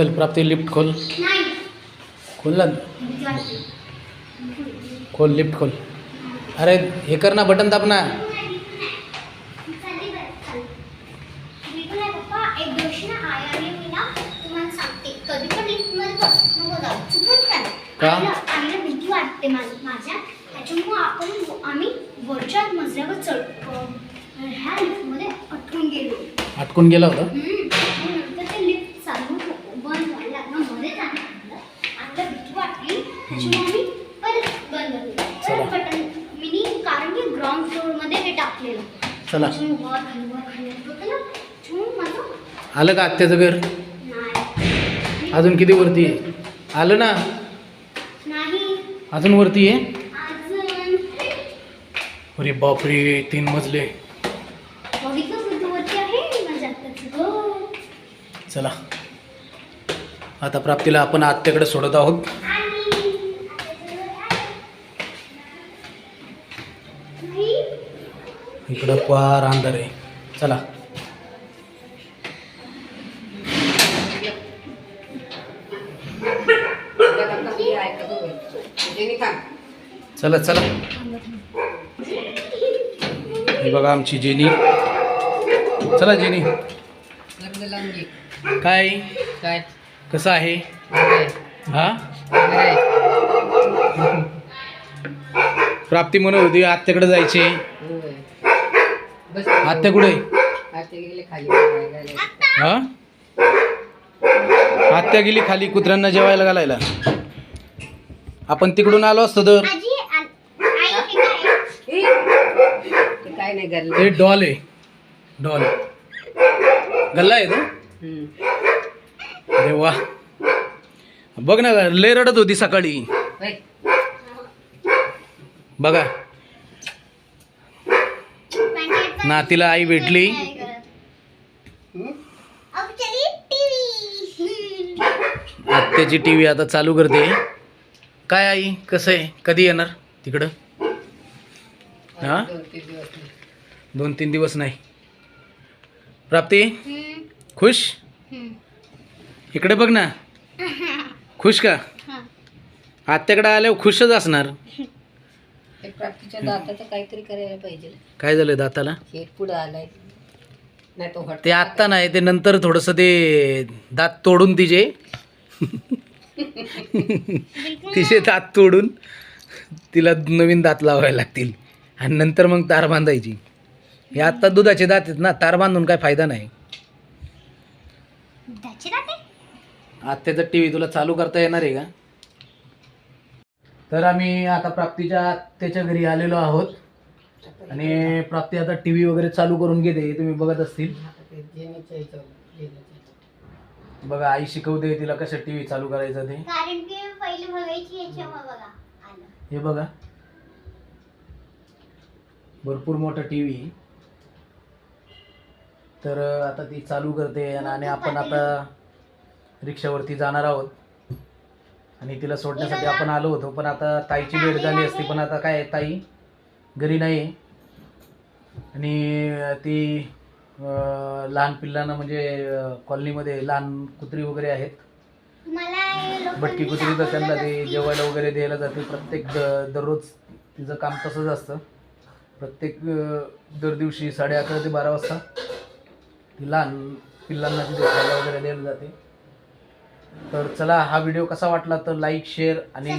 चल प्राप्ती लिफ्ट खोल. नाही खोल लिफ्ट खोल. अरे हे कर ना बटन दाब ना. चालली बरं, चालली. बिलकुल नाही पप्पा एक दिवशी ना आई आणि मी ना तुम्हाला सांगते कधी पण लिफ्टमध्ये बस नको जाऊ चुकून पण का? आईला आईला भीती वाटते माझ- माझ्या त्याच्यामुळं आपण आम्ही वरच्या मजल्यावर चढ ह्या लिफ्टमध्ये अटकून गेलो अटकून गेला होता हम्म. आणि नंतर ते लिफ्ट चालू बंद व्हायला लागलं मध्ये जाणं लागलं आम्हाला भीती वाटली त्याच्यामुळे आम्ही परत बंद केलं चला. परत बटन मिनी कारण की ग्राउंड फ्लोअरमध्ये हे टाकलेलं चला त्याच्यामुळे वर खाली वर खाली होतं ना त्याच्यामुळे चला. आलं का आत्याचं घर? अजून किती वरती आहे? आलं ना? अजून वरती आहे? अरे बापरे तीन मजले. चला. आता प्राप्तीला आपण आत्याकडे सोडत आहोत आणि आत्याचं घर आहे. नाही इकडं क्वार अंधार आहे. चला. चला चला. हे बघा आमची जेनी. चला जेनी. काय? काय कसं आहे? हा? प्राप्ती म्हणून होती आत्याकडे जायचे. आत्या कुठे आत्या गेले खाली बघायला. हा? आत्या गेली खाली कुत्र्यांना जेवायला घालायला. आपण तिकडून आलो असतो तर. आजी आ- आई काय नाही डॉल आहे. डॉल. गल्ला आहे तो. अरे वा. बघ ना लय रडत होती सकाळी. बघा. नातीला आई भेटली. आत्याची टी व्ही आता चालू करते. काय आई कसं आहे? कधी येणार तिकडं? हा? दोन तीन दिवस नाही. प्राप्ती? खुश? इकडे बघ ना. खुश का? आत्याकडे आल्यावर खुशच असणार. प्राप्तीच्या दाताचं काहीतरी करायला पाहिजे. काय झालं दाताला? हे पुढं आलाय. नाही तो हट ते आत्ता नाही ते नंतर थोडंसं ते दात तोडून तिचे. तिचे दात तोडून तिला नवीन दात लावायला लागतील. आणि नंतर मग तार बांधायची. हे आत्ता दुधाचे दात आहेत ना तार बांधून काय फायदा नाही. आत्याचा टी व्ही तुला चालू करता येणार आहे का? तर आम्ही आता प्राप्तीच्या आत्याच्या घरी आलेलो आहोत. आणि प्राप्ती आता टी व्ही वगैरे चालू करून घेते तुम्ही बघत असतील. बघा आई शिकवते तिला कसं टी व्ही चालू करायचं ते. कारण की पहिले बघायची याच्यावर बघा आलं. हे बघा. भरपूर मोठा टी व्ही तर आता ती चालू करते आणि आपण आता रिक्षावरती जाणार आहोत. आणि तिला सोडण्यासाठी आपण आलो होतो पण आता ताईची वेळ झाली असती पण आता काय आहे, ताई घरी नाही आहे. आणि ती लहान पिल्लांना म्हणजे कॉलनीमध्ये लहान कुत्री वगैरे आहेत. भटकी कुत्री तर त्यांना ते जेवायला वगैरे द्यायला जाते. प्रत्येक द दररोज तिचं काम तसंच असतं. प्रत्येक दर दिवशी साडे अकरा ते बारा वाजता ती लहान पिल्लांना तिथे खायला वगैरे द्यायला जाते. तर चला हा व्हिडिओ कसा वाटला तर लाईक शेअर आणि